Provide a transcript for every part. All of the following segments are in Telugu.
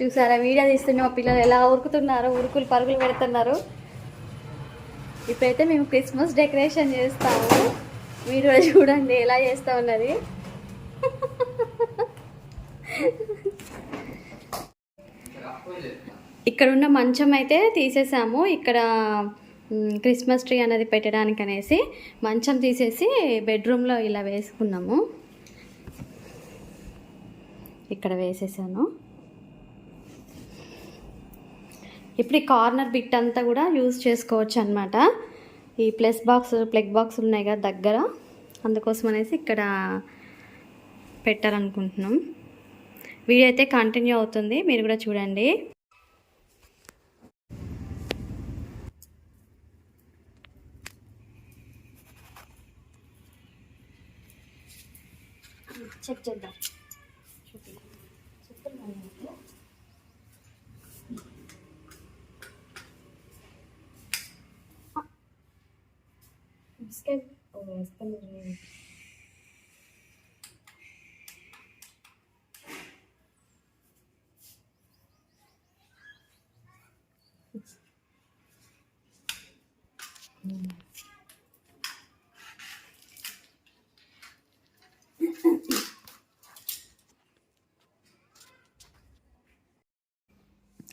చూసారా వీడియో తీస్తుంటే మా పిల్లలు ఎలా ఉరుకుతున్నారు ఉరుకులు పరుగులు పెడుతున్నారు. ఇప్పుడైతే మేము క్రిస్మస్ డెకరేషన్ చేస్తాము. మీరు కూడా చూడండి ఎలా చేస్తా ఉన్నది. ఇక్కడ ఉన్న మంచం అయితే తీసేసాము. ఇక్కడ క్రిస్మస్ ట్రీ అనేది పెట్టడానికి అనేసి మంచం తీసేసి బెడ్రూమ్లో ఇలా వేసుకున్నాము. ఇక్కడ వేసేసాను. ఇప్పుడు ఈ కార్నర్ బిట్ అంతా కూడా యూజ్ చేసుకోవచ్చు అనమాట ఈ ప్లస్ బాక్స్ ప్లగ్ బాక్స్ ఉన్నాయి కదా దగ్గర. అందుకోసం అనేసి ఇక్కడ పెట్టాలనుకుంటున్నాం. వీడియో అయితే కంటిన్యూ అవుతుంది. మీరు కూడా చూడండి. చెక్ చేద్దాం బిస్కెట్ వేస్తాను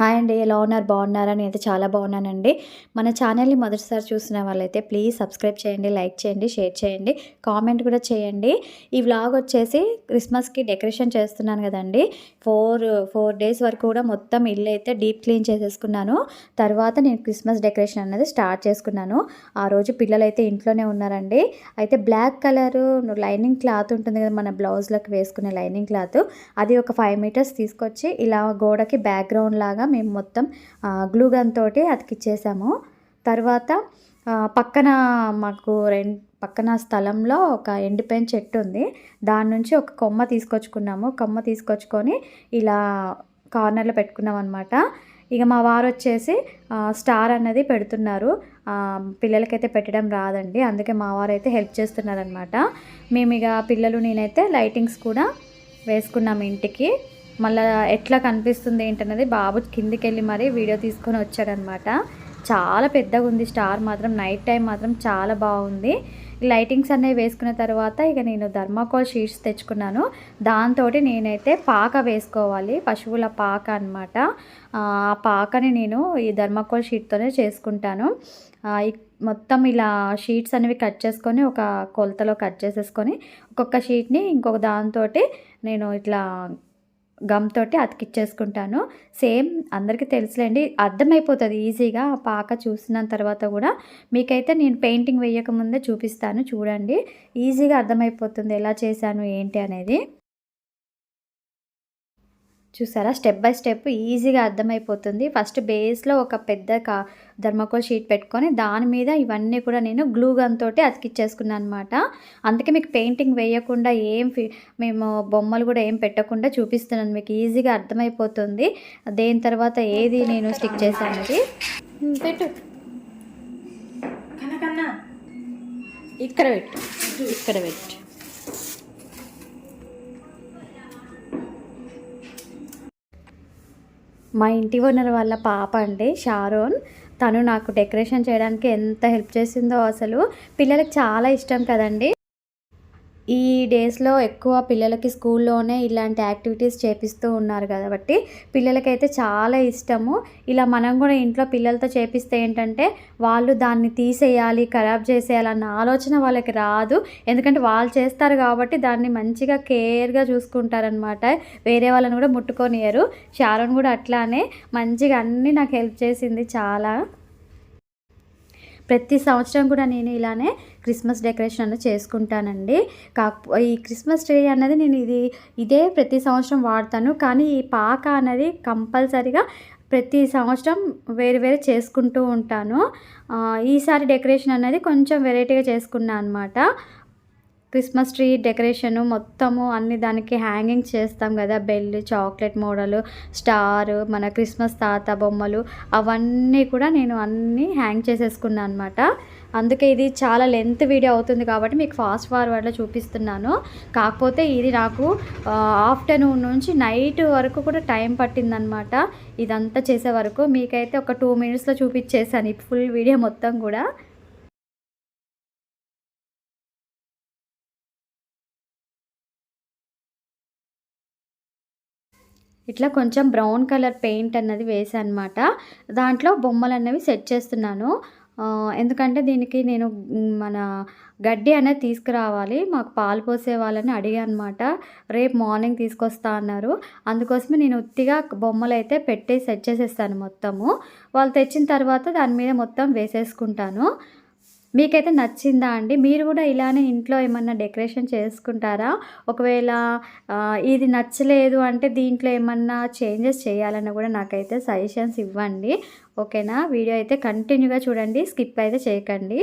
హాయ్ అండి ఎలా ఉన్నారు? బాగున్నారా? నేనైతే చాలా బాగున్నానండి. మన ఛానల్ని మొదటిసారి చూసిన వాళ్ళైతే ప్లీజ్ సబ్స్క్రైబ్ చేయండి లైక్ చేయండి షేర్ చేయండి కామెంట్ కూడా చేయండి. ఈ వ్లాగ్ వచ్చేసి క్రిస్మస్కి డెకరేషన్ చేస్తున్నాను కదండి. ఫోర్ ఫోర్ డేస్ వరకు కూడా మొత్తం ఇల్లు అయితే డీప్ క్లీన్ చేసేసుకున్నాను. తర్వాత నేను క్రిస్మస్ డెకరేషన్ అనేది స్టార్ట్ చేసుకున్నాను. ఆ రోజు పిల్లలు అయితే ఇంట్లోనే ఉన్నారండి. అయితే బ్లాక్ కలర్ లైనింగ్ క్లాత్ ఉంటుంది కదా మన బ్లౌజ్లకు వేసుకునే లైనింగ్ క్లాత్. అది ఒక ఫైవ్ మీటర్స్ తీసుకొచ్చి ఇలా గోడకి బ్యాక్గ్రౌండ్ లాగా మేము మొత్తం గ్లూ గన్ తోటి అతికిచ్చేసాము తర్వాత పక్కన మాకు రెం పక్కన స్థలంలో ఒక ఎండిపోయిన చెట్టు ఉంది. దాని నుంచి ఒక కొమ్మ తీసుకొచ్చుకున్నాము. కొమ్మ తీసుకొచ్చుకొని ఇలా కార్నర్లో పెట్టుకున్నాం అనమాట ఇక మా వారు వచ్చేసి స్టార్ అన్నది పెడుతున్నారు. పిల్లలకైతే పెట్టడం రాదండి. అందుకే మా వారు అయితే హెల్ప్ చేస్తున్నారనమాట మేము ఇక పిల్లలు నేనైతే లైటింగ్స్ కూడా వేసుకున్నాం ఇంటికి. మళ్ళీ ఎట్లా కనిపిస్తుంది ఏంటన్నది బాబు కిందికి వెళ్ళి మరీ వీడియో తీసుకొని వచ్చాడనమాట చాలా పెద్దగా ఉంది స్టార్ మాత్రం నైట్ టైం మాత్రం చాలా బాగుంది. లైటింగ్స్ అనేవి వేసుకున్న తర్వాత ఇక నేను ధర్మాకోల్ షీట్స్ తెచ్చుకున్నాను. దాంతో నేనైతే పాక వేసుకోవాలి పశువుల పాక అనమాట ఆ పాకని నేను ఈ ధర్మాకోల్ షీట్తోనే చేసుకుంటాను. మొత్తం ఇలా షీట్స్ అనేవి కట్ చేసుకొని ఒక కొలతలో కట్ చేసేసుకొని ఒక్కొక్క షీట్ని ఇంకొక దాంతో నేను ఇట్లా గమ్ తోటి అతికిచ్చేసుకుంటాను. సేమ్ అందరికీ తెలుసులేండి అర్థమైపోతుంది ఈజీగా ఆ పాక చూసిన తర్వాత కూడా. మీకైతే నేను పెయింటింగ్ వేయకముందే చూపిస్తాను చూడండి. ఈజీగా అర్థమైపోతుంది ఎలా చేశాను ఏంటి అనేది. చూసారా? స్టెప్ బై స్టెప్ ఈజీగా అర్థమైపోతుంది. ఫస్ట్ బేస్లో ఒక పెద్ద కా ధర్మకోల్ షీట్ పెట్టుకొని దాని మీద ఇవన్నీ కూడా నేను గ్లూ గన్ తోటి అతికిచ్చేసుకున్నాను అనమాట అందుకే మీకు పెయింటింగ్ వేయకుండా ఏం మేము బొమ్మలు కూడా ఏం పెట్టకుండా చూపిస్తున్నాను. మీకు ఈజీగా అర్థమైపోతుంది. దేని తర్వాత ఏది నేను స్టిక్ చేశానది అది. పెట్టు. ఇక్కడ పెట్టు. ఇక్కడ పెట్టు. మా ఇంటి ఓనర్ వాళ్ళ పాప అండి షారోన్. తను నాకు డెకరేషన్ చేయడానికి ఎంత హెల్ప్ చేసిందో అసలు పిల్లలకి చాలా ఇష్టం కదండి. ఈ డేస్లో ఎక్కువ పిల్లలకి స్కూల్లోనే ఇలాంటి యాక్టివిటీస్ చేపిస్తూ ఉన్నారు కాబట్టి పిల్లలకైతే చాలా ఇష్టము. ఇలా మనం కూడా ఇంట్లో పిల్లలతో చేపిస్తే ఏంటంటే వాళ్ళు దాన్ని తీసేయాలి ఖరాబ్ చేసేయాలి అన్న ఆలోచన వాళ్ళకి రాదు. ఎందుకంటే వాళ్ళు చేస్తారు కాబట్టి దాన్ని మంచిగా కేర్గా చూసుకుంటారనమాట వేరే వాళ్ళని కూడా ముట్టుకొనియరు షారోన్ కూడా అట్లానే మంచిగా అన్నీ నాకు హెల్ప్ చేసింది చాలా. ప్రతి సంవత్సరం కూడా నేను ఇలానే క్రిస్మస్ డెకరేషన్ అనేది చేసుకుంటానండి. కాకపో ఈ క్రిస్మస్ ట్రీ అన్నది నేను ఇది ఇదే ప్రతి సంవత్సరం వాడతాను. కానీ ఈ పాక అనేది కంపల్సరీగా ప్రతి సంవత్సరం వేరు వేరు చేసుకుంటూ ఉంటాను. ఈసారి డెకరేషన్ అనేది కొంచెం వెరైటీగా చేసుకున్నాను అనమాట క్రిస్మస్ ట్రీ డెకరేషన్ మొత్తము అన్ని దానికి హ్యాంగింగ్ చేస్తాం కదా. బెల్ చాక్లెట్ మోడల్ స్టార్ మన క్రిస్మస్ తాత బొమ్మలు అవన్నీ కూడా నేను అన్నీ హ్యాంగ్ చేసేసుకున్నాను అనమాట అందుకే ఇది చాలా లెంత్ వీడియో అవుతుంది కాబట్టి మీకు ఫాస్ట్ ఫార్వర్డ్లో చూపిస్తున్నాను. కాకపోతే ఇది నాకు ఆఫ్టర్నూన్ నుంచి నైట్ వరకు కూడా టైం పట్టిందనమాట ఇదంతా చేసే వరకు మీకైతే ఒక టూ మినిట్స్లో చూపించేసాను ఈ ఫుల్ వీడియో మొత్తం కూడా. ఇట్లా కొంచెం బ్రౌన్ కలర్ పెయింట్ అన్నది వేసాను అనమాట దాంట్లో బొమ్మలు అన్నవి సెట్ చేస్తున్నాను. ఎందుకంటే దీనికి నేను మన గడ్డి అనేది తీసుకురావాలి. మాకు పాలు పోసే వాళ్ళని అడిగా అనమాట రేపు మార్నింగ్ తీసుకొస్తా అన్నారు. అందుకోసమే నేను ఉత్తిగా బొమ్మలు అయితే పెట్టి సెట్ చేసేస్తాను మొత్తము. వాళ్ళు తెచ్చిన తర్వాత దాని మీద మొత్తం వేసేసుకుంటాను. మీకైతే నచ్చిందా అండి? మీరు కూడా ఇలానే ఇంట్లో ఏమన్నా డెకరేషన్ చేసుకుంటారా? ఒకవేళ ఇది నచ్చలేదు అంటే దీంట్లో ఏమన్నా చేంజెస్ చేయాలన్నా కూడా నాకైతే సజెషన్స్ ఇవ్వండి. ఓకేనా? వీడియో అయితే కంటిన్యూగా చూడండి. స్కిప్ అయితే చేయకండి.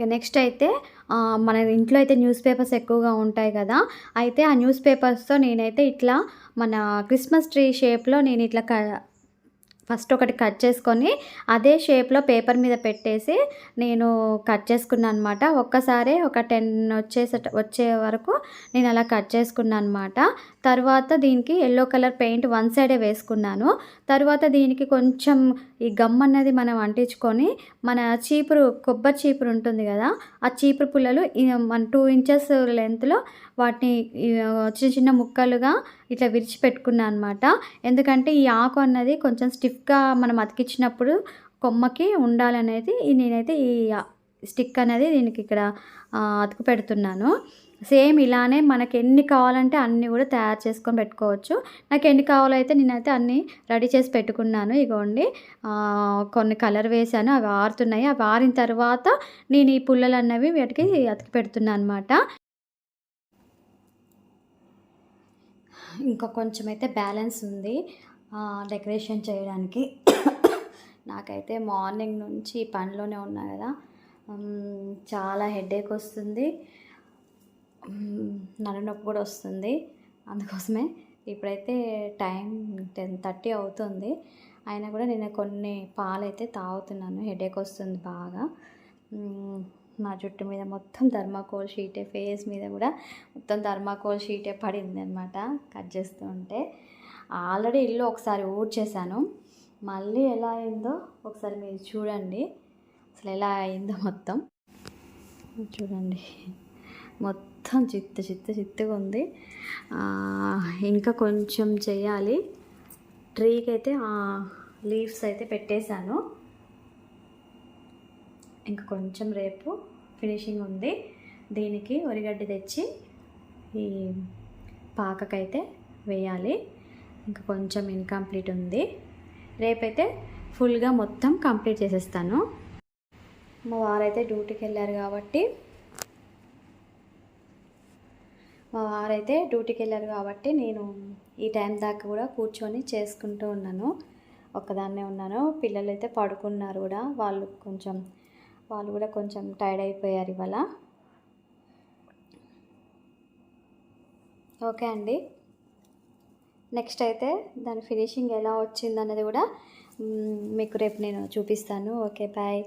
ఇక నెక్స్ట్ అయితే మన ఇంట్లో అయితే న్యూస్ పేపర్స్ ఎక్కువగా ఉంటాయి కదా అయితే ఆ న్యూస్ పేపర్స్తో నేనైతే ఇట్లా మన క్రిస్మస్ ట్రీ షేప్లో నేను ఇట్లా క ఫస్ట్ ఒకటి కట్ చేసుకొని అదే షేప్లో పేపర్ మీద పెట్టేసి నేను కట్ చేసుకున్నాను అనమాట ఒక్కసారి ఒక టెన్ వచ్చేసే వచ్చే వరకు నేను అలా కట్ చేసుకున్నాను అనమాట తర్వాత దీనికి ఎల్లో కలర్ పెయింట్ వన్ సైడే వేసుకున్నాను. తర్వాత దీనికి కొంచెం ఈ గమ్ అన్నది మనం అంటించుకొని మన చీపురు కొబ్బరి చీపురు ఉంటుంది కదా ఆ చీపురు పుల్లలు మన టూ ఇంచెస్ లెంత్లో వాటిని చిన్న చిన్న ముక్కలుగా ఇట్లా విరిచిపెట్టుకున్నాను అనమాట ఎందుకంటే ఈ ఆకు అన్నది కొంచెం స్టిఫ్గా మనం అతికించినప్పుడు కొమ్మకి ఉండాలనేది నేనైతే ఈ స్టిక్ అనేది దీనికి ఇక్కడ అతుకు పెడుతున్నాను. సేమ్ ఇలానే మనకి ఎన్ని కావాలంటే అన్ని కూడా తయారు చేసుకొని పెట్టుకోవచ్చు. నాకు ఎన్ని కావాలైతే నేనైతే అన్ని రెడీ చేసి పెట్టుకున్నాను. ఇగోండి. కొన్ని కలర్ వేసాను అవి ఆరుతున్నాయి. అవి ఆరిన తర్వాత నేను ఈ పుల్లలు అన్నవి వీటికి అతికి పెడుతున్నాను అనమాట ఇంకా కొంచెం అయితే బ్యాలెన్స్ ఉంది. డెకరేషన్ చేయడానికి. నాకైతే మార్నింగ్ నుంచి పనిలోనే ఉన్నా కదా. చాలా హెడేక్ వస్తుంది. ఉమ్, కూడా వస్తుంది. అందుకోసమే ఇప్పుడైతే టైం టెన్ థర్టీ అవుతుంది. అయినా కూడా నేను కొన్ని పాలు అయితే తాగుతున్నాను. హెడేక్ వస్తుంది బాగా. నా జుట్టు మీద మొత్తం థర్మాకోల్ షీటే ఫేస్ మీద కూడా మొత్తం థర్మాకోల్ షీటే పడింది అనమాట కట్ చేస్తూ ఉంటే. ఆల్రెడీ ఇల్లు ఒకసారి ఊడ్చేశాను. మళ్ళీ ఎలా అయిందో ఒకసారి మీరు చూడండి. అసలు ఎలా అయిందో మొత్తం. చూడండి. మొత్తం చిత్త చిత్త చిత్తగా ఉంది. ఇంకా కొంచెం చేయాలి. ట్రీకి అయితే లీవ్స్ అయితే పెట్టేశాను. ఇంకా కొంచెం రేపు ఫినిషింగ్ ఉంది. దీనికి ఒరిగడ్డి తెచ్చి ఈ పాకకైతే వేయాలి. ఇంకా కొంచెం ఇన్కంప్లీట్ ఉంది. రేపైతే ఫుల్గా మొత్తం కంప్లీట్ చేసేస్తాను. మా వారైతే డ్యూటీకి వెళ్ళారు కాబట్టి మా వారైతే డ్యూటీకి వెళ్ళారు కాబట్టి నేను ఈ టైం దాకా కూడా కూర్చొని చేసుకుంటూ ఉన్నాను. ఒక్కదాన్నే ఉన్నాను. పిల్లలు అయితే పడుకున్నారు కూడా. వాళ్ళు కొంచెం వాళ్ళు కూడా కొంచెం టైర్డ్ అయిపోయారు ఇవాళ. ఓకే అండి. నెక్స్ట్ అయితే దాని ఫినిషింగ్ ఎలా వచ్చిందన్నది కూడా మీకు రేపు నేను చూపిస్తాను. Okay bye.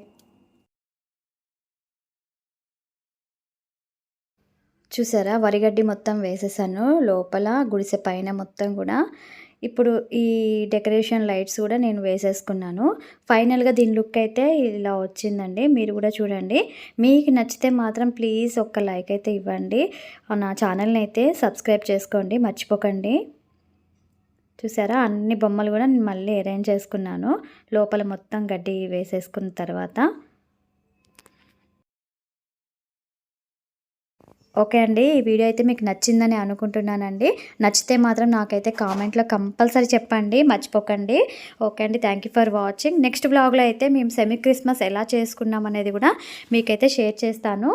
చూసారా? వరిగడ్డి మొత్తం వేసేసాను. లోపల గుడిసె పైన మొత్తం కూడా. ఇప్పుడు ఈ డెకరేషన్ లైట్స్ కూడా నేను వేసేసుకున్నాను. ఫైనల్గా దీని లుక్ అయితే ఇలా వచ్చిందండి. మీరు కూడా చూడండి. మీకు నచ్చితే మాత్రం ప్లీజ్ ఒక్క లైక్ అయితే ఇవ్వండి. నా ఛానల్ని అయితే సబ్స్క్రైబ్ చేసుకోండి. మర్చిపోకండి. చూసారా? అన్ని బొమ్మలు కూడా నేను మళ్ళీ అరేంజ్ చేసుకున్నాను. లోపల మొత్తం గడ్డి వేసేసుకున్న తర్వాత. ఓకే అండి ఈ వీడియో అయితే మీకు నచ్చిందని అనుకుంటున్నానండి. నచ్చితే మాత్రం నాకైతే కామెంట్లో కంపల్సరీ చెప్పండి మర్చిపోకండి. ఓకే అండి thank you for watching. Next బ్లాగ్లో అయితే మేము సెమీ క్రిస్మస్ ఎలా చేసుకున్నాం అనేది కూడా మీకైతే షేర్ చేస్తాను.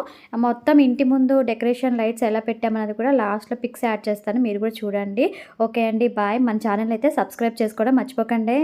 మొత్తం ఇంటి ముందు డెకరేషన్ లైట్స్ ఎలా పెట్టామనేది కూడా లాస్ట్లో పిక్స్ యాడ్ చేస్తాను మీరు కూడా చూడండి. ఓకే అండి బాయ్. మన ఛానల్ అయితే సబ్స్క్రైబ్ చేసుకోవడం మర్చిపోకండి.